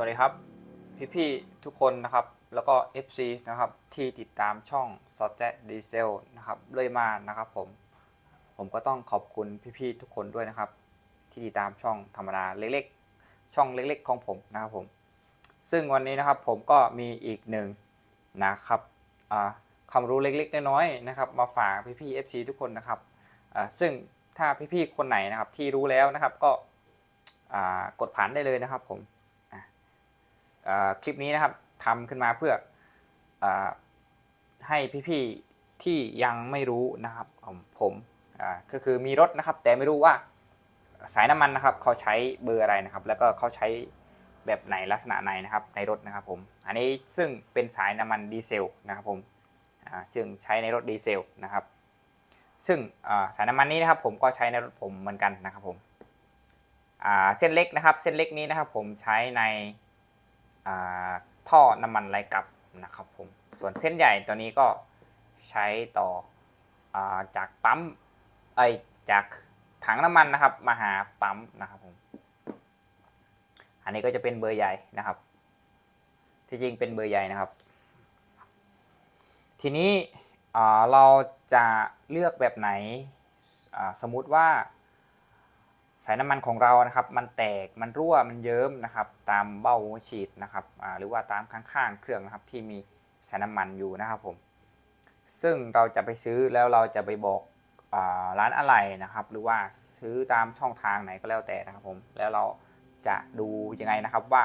สวัสดีครับ พี่ๆทุกคนนะครับ แล้วก็ FC นะครับที่ติดตามช่องซอสแจ๊ดีเซลนะครับเลยมานะครับผม ผมก็ต้องขอบคุณพี่ๆทุกคนด้วยนะครับ ที่ติดตามช่องธรรมดาเล็กๆ ช่องเล็ก ๆ ของผมนะครับผม ซึ่งวันนี้นะครับผมก็มีอีกหนึ่งนะครับความรู้เล็กๆน้อยๆนะครับ มาฝากพี่ๆ FC ทุกคนนะครับซึ่งถ้าพี่ๆคนไหนนะครับที่รู้แล้วนะครับก็กดผ่านได้เลยนะครับผม คลิปนี้นะครับทำขึ้นมาเพื่ออให้พี่ๆที่ยังไม่รู้นะครับของผมก็คือมีรถนะครับ แต่ไม่รู้ว่าสายน้ำมันนะครับเขาใช้เบอร์อะไรนะครับ แล้วก็เขาใช้แบบไหนลักษณะไหนนะครับในรถนะครับผม อันนี้ซึ่งเป็นสายน้ำมันดีเซลนะครับผมซึ่งใช้ในรถดีเซลนะครับ ซึ่งสายน้ำมันนี้นะครับ ผมก็ใช้ในรถผมเหมือนกันนะครับผมเส้นเล็กนะครับ เส้นเล็กนี้นะครับ ผมใช้ใน ท่อน้ำมันไหลกลับนะครับผมส่วนเส้นใหญ่ตัวนี้ก็ใช้ต่ออจากปั๊มไอจากถังน้ำมันนะครับ มาหาปั๊มนะครับผมอันนี้ก็จะเป็นเบอร์ใหญ่นะครับ ที่จริงเป็นเบอร์ใหญ่นะครับ ทีนี้เราจะเลือกแบบไหนสมมุติว่า สายน้ำมันของเรานะครับ มันแตกมันรั่วมันเยิ้มนะครับ ตามเบ้าฉีดนะครับหรือว่าตามข้างๆเครื่องนะครับที่มีสายน้ำมันอยู่นะครับผม ซึ่งเราจะไปซื้อแล้วเราจะไปบอกร้านอะไรนะครับ หรือว่าซื้อตามช่องทางไหนก็แล้วแต่นะครับผมแล้วเราจะดูยังไงนะครับว่า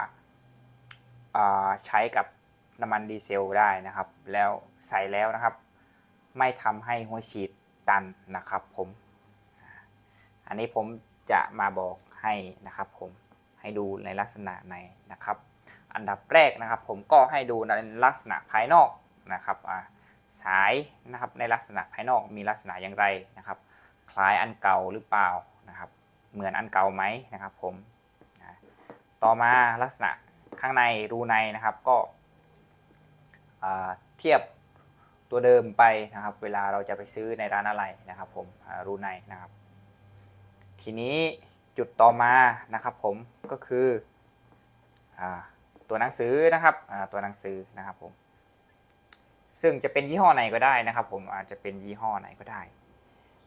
ใช้กับน้ำมันดีเซลได้นะครับ แล้วใส่แล้วนะครับ ไม่ทำให้หัวฉีดตันนะครับผม อันนี้ผม จะมาบอกให้นะครับผมให้ดูในลักษณะไหนนะครับ อันดับแรกนะครับ ผมก็ให้ดูในลักษณะภายนอกนะครับสายนะครับในลักษณะภายนอกมีลักษณะอย่างไรนะครับ คล้ายอันเก่าหรือเปล่านะครับ เหมือนอันเก่าไหมนะครับผมต่อมาลักษณะข้างในรูในนะครับก็เทียบตัวเดิมไปนะครับ เวลาเราจะไปซื้อในร้านอะไรนะครับ ผมรูในนะครับ ทีนี้จุดต่อมานะครับผมก็คือตัวหนังสือนะครับตัวหนังสือนะครับผมซึ่งจะเป็นยี่ห้อไหนก็ได้นะครับ ผมอาจจะเป็นยี่ห้อไหนก็ได้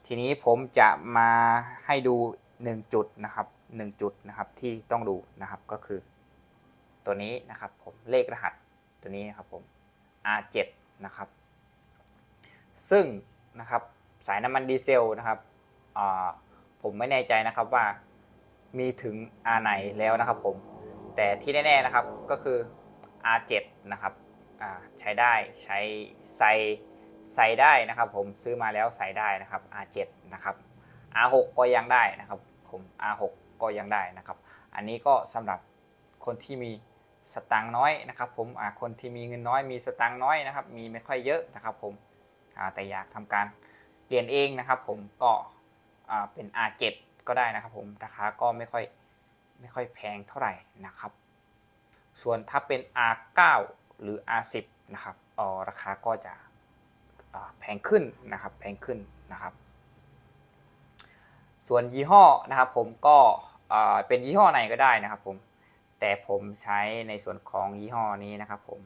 ทีนี้ผมจะมาให้ดู 1 จุดนะครับ1จุดนะครับที่ต้องดูนะครับก็คือ ตัวนี้นะครับผมเลขรหัสตัวนี้นะครับผม R7 นะครับ ซึ่งนะครับสายน้ำมันดีเซลนะครับ ผมไม่แน่ใจนะครับว่ามีถึง R ไหนแล้วนะครับผม แต่ที่แน่ๆนะครับก็คือ R7 นะครับใช้ได้ใช้ใส่ใส่ได้นะครับ ผมซื้อมาแล้วใส่ได้นะครับ R7 นะครับ R6 ก็ยังได้นะครับ ผม R6 ก็ยังได้นะครับ อันนี้ก็สำหรับคนที่มีสตางค์น้อยนะครับ ผมคนที่มีเงินน้อยมีสตางค์น้อยนะครับ มีไม่ค่อยเยอะนะครับ ผมแต่อยากทำการเรียนเองนะครับ ผมก็ เป็น R7 ก็ได้นะครับผมราคาก็ไม่ค่อยไม่ค่อยแพงเท่าไหร่นะครับ ส่วนถ้าเป็น R9 หรือ R10 นะครับออราคาก็จะแพงขึ้นนะครับแพงขึ้นนะครับ ส่วนยี่ห้อนะครับผมก็เป็นยี่ห้อไหนก็ได้นะครับผมแต่ผมใช้ในส่วนของยี่ห้อนี้นะครับผม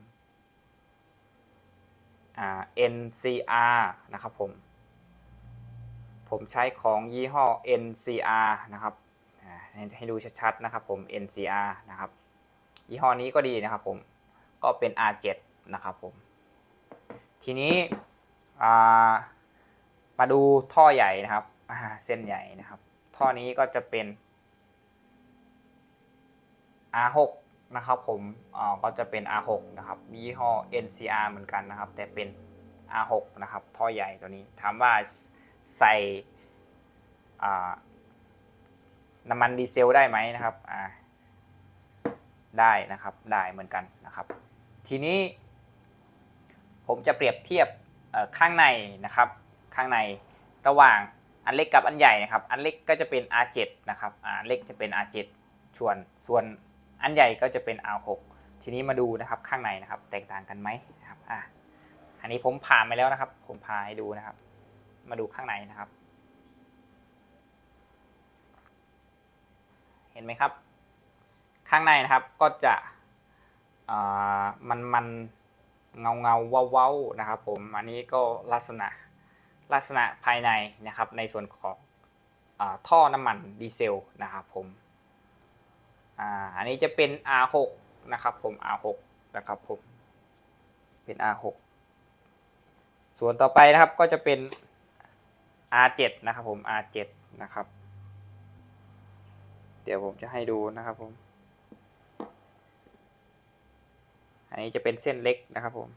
NCR นะครับผม ผมใช้ของยี่ห้อ NCR นะครับให้ดูชัดๆนะครับผม NCR นะครับยี่ห้อนี้ก็ดีนะครับผมก็เป็น R7 นะครับผมทีนี้มาดูท่อใหญ่นะครับเส้นใหญ่นะครับ ท่อนี้ก็จะเป็น R6 นะครับผมอ่าก็จะเป็น R6 นะครับยี่ห้อ NCR เหมือนกันนะครับ แต่เป็น R6 นะครับ ท่อใหญ่ตัวนี้ถามว่า ใส่น้ำมันดีเซลได้ไหมนะครับได้นะครับได้เหมือนกันนะครับ ทีนี้ผมจะเปรียบเทียบข้างในนะครับ ข้างในระหว่างอันเล็กกับอันใหญ่นะครับ อันเล็กก็จะเป็น R7 นะครับอันเล็กจะเป็น R7 ส่วนส่วนอันใหญ่ก็จะเป็น R6 ทีนี้มาดูนะครับข้างในนะครับ แตกต่างกันไหมครับอ่าอันนี้ผมผ่านไปแล้วนะครับ ผมพาให้ดูนะครับ มาดูข้างในนะครับ เห็นไหมครับ ข้างในนะครับก็จะมันมันเงาเงาเว้าเว้าๆนะครับ ผมอันนี้ก็ลักษณะลักษณะภายในนะครับ ในส่วนของอท่อน้ำมันดีเซลนะครับผมอันนี้จะเป็น R6 นะครับผม R6 นะครับผมเป็น R6 ส่วนต่อไปนะครับก็จะเป็น R7 นะครับผม R7 นะครับ เดี๋ยวผมจะให้ดูนะครับผม อันนี้จะเป็นเส้นเล็กนะครับผม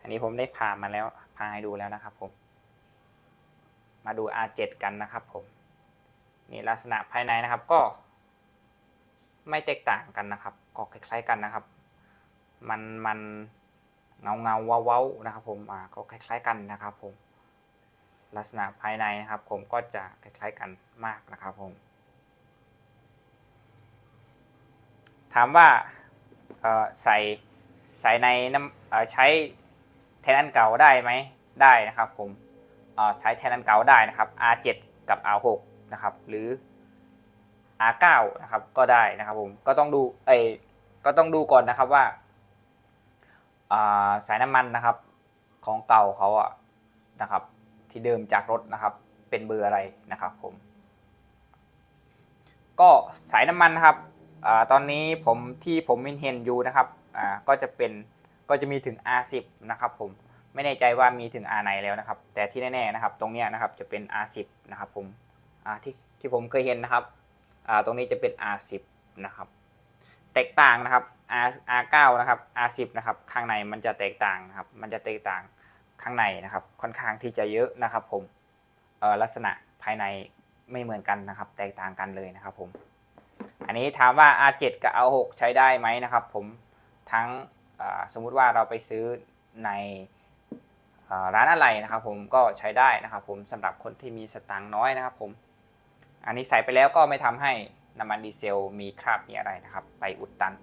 อันนี้ผมได้ผ่ามาแล้วพาให้ดูแล้วนะครับผม มาดู R7 กันนะครับผม นี่ลักษณะภายในนะครับก็ ไม่แตกต่างกันนะครับ ก็คล้ายๆกันนะครับ มันมันเงาเงาว้าเว้าๆนะครับผม อ่า ก็คล้าย ๆ กันนะครับผม ลักษณะภายในนะครับ ผมก็จะคล้ายๆกันมากนะครับผม ถามว่าใส่ใส่ในน้ำใช้แทนอันเก่าได้ไหมได้นะครับผมเอ่อใช้แทนอันเก่าได้นะครับ R7 กับ R6 นะครับ หรือ R9 นะครับก็ได้นะครับผมก็ต้องดูเอยก็ต้องดูก่อนนะครับว่าสายน้ำมันนะครับของเก่าเขาอะนะครับ ที่เดิมจากรถนะครับ เป็นเบอร์อะไรนะครับผม ก็สายน้ำมันนะครับอตอนนี้ผมที่ผมเห็นอยู่นะครับก็จะเป็นก็จะมีถึง R10 นะครับผมไม่แน่ใจว่ามีถึง R ไหนแล้วนะครับ แต่ที่แน่ๆนะครับ ตรงเนี้ยนะครับจะเป็น R10 นะครับผมที่ที่ผมเคยเห็นนะครับตรงนี้จะเป็น R10 นะครับ แตกต่างนะครับ R R9 นะครับ R10 นะครับ ข้างในมันจะแตกต่างครับ มันจะแตกต่าง ข้างในนะครับ ค่อนข้างที่จะเยอะนะครับ ผมลักษณะภายในไม่เหมือนกันนะครับ แตกต่างกันเลยนะครับ ผม อันนี้ถามว่า R7 กับ R6 ใช้ได้ไหมนะครับ ผมทั้งสมมุติว่าเราไปซื้อในร้านอะไรนะครับ ผมก็ใช้ได้นะครับ ผมสำหรับคนที่มีสตางค์น้อยนะครับ ผม อันนี้ใส่ไปแล้วก็ไม่ทำให้น้ำมันดีเซลมีคราบมีอะไรนะครับ ไปอุดตัน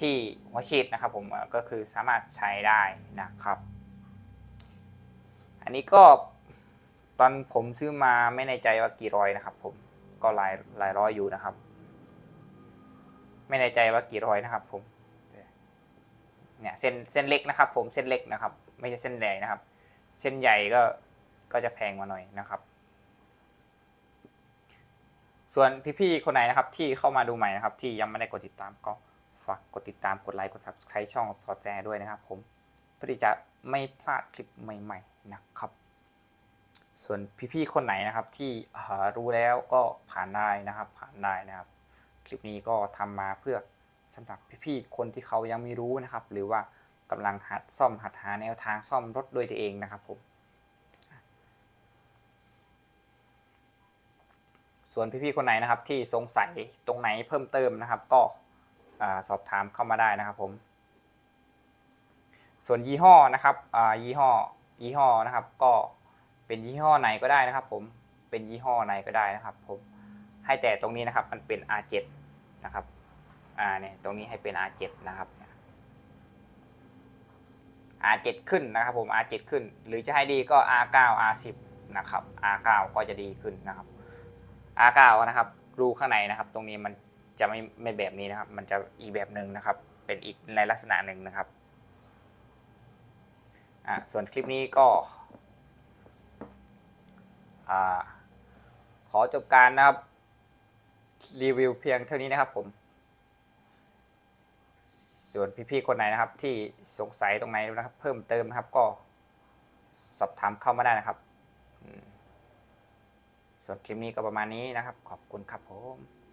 ที่หัวฉีดนะครับ ผมก็คือสามารถใช้ได้นะครับ อันนี้ก็ตอนผมซื้อมาไม่แน่ใจว่ากี่ร้อยนะครับ ผมก็หลายหลายร้อยอยู่นะครับ ไม่แน่ใจว่ากี่ร้อยนะครับ ผมเนี่ยเส้นเส้นเล็กนะครับ ผมเส้นเล็กนะครับ ไม่ใช่เส้นใหญ่นะครับ เส้นใหญ่ก็ก็จะแพงมาหน่อยนะครับ ส่วนพี่ๆคนไหนนะครับ ที่เข้ามาดูใหม่นะครับ ที่ยังไม่ได้กดติดตามก็ฝากกดติดตามกดไลค์กด subscribe ช่องสอดแจด้วยนะครับ ผมเพื่อที่จะไม่พลาดคลิปใหม่ ๆ นะครับ ส่วนพี่ๆคนไหนนะครับที่รู้แล้วก็ผ่านได้นะครับ ผ่านได้นะครับ คลิปนี้ก็ทำมาเพื่อสำหรับพี่ๆคนที่เขายังไม่รู้นะครับ หรือว่ากำลังหัดซ่อมหัดหาแนวทางซ่อมรถด้วยตัวเองนะครับผมส่วนพี่ๆคนไหนนะครับที่สงสัยตรงไหนเพิ่มเติมนะครับ ก็สอบถามเข้ามาได้นะครับผม ส่วนยี่ห้อนะครับยี่ห้อ ยี่ห้อนะครับ ก็เป็นยี่ห้อไหนก็ได้นะครับ ผมเป็นยี่ห้อไหนก็ได้นะครับ ผมให้แต่ตรงนี้นะครับมันเป็น R7 นะครับอ่าเนี่ยตรงนี้ให้เป็น R7 นะครับ R7 ขึ้นนะครับผม R7 ขึ้น หรือจะให้ดีก็ R9 R10 นะครับ R9 ก็จะดีขึ้นนะครับ R9 นะครับรูข้างในนะครับ ตรงนี้มันจะไม่ไม่แบบนี้นะครับ มันจะอีกแบบหนึ่งนะครับ เป็นอีกในลักษณะหนึ่งนะครับ อ่าส่วนคลิปนี้ก็อ่าขอจบการนะครับ รีวิวเพียงเท่านี้นะครับผม ส่วนพี่ๆคนไหนนะครับ ที่สงสัยตรงไหนนะครับ เพิ่มเติมนะครับก็สอบถามเข้ามาได้นะครับ ส่วนคลิปนี้ก็ประมาณนี้นะครับ ขอบคุณครับผม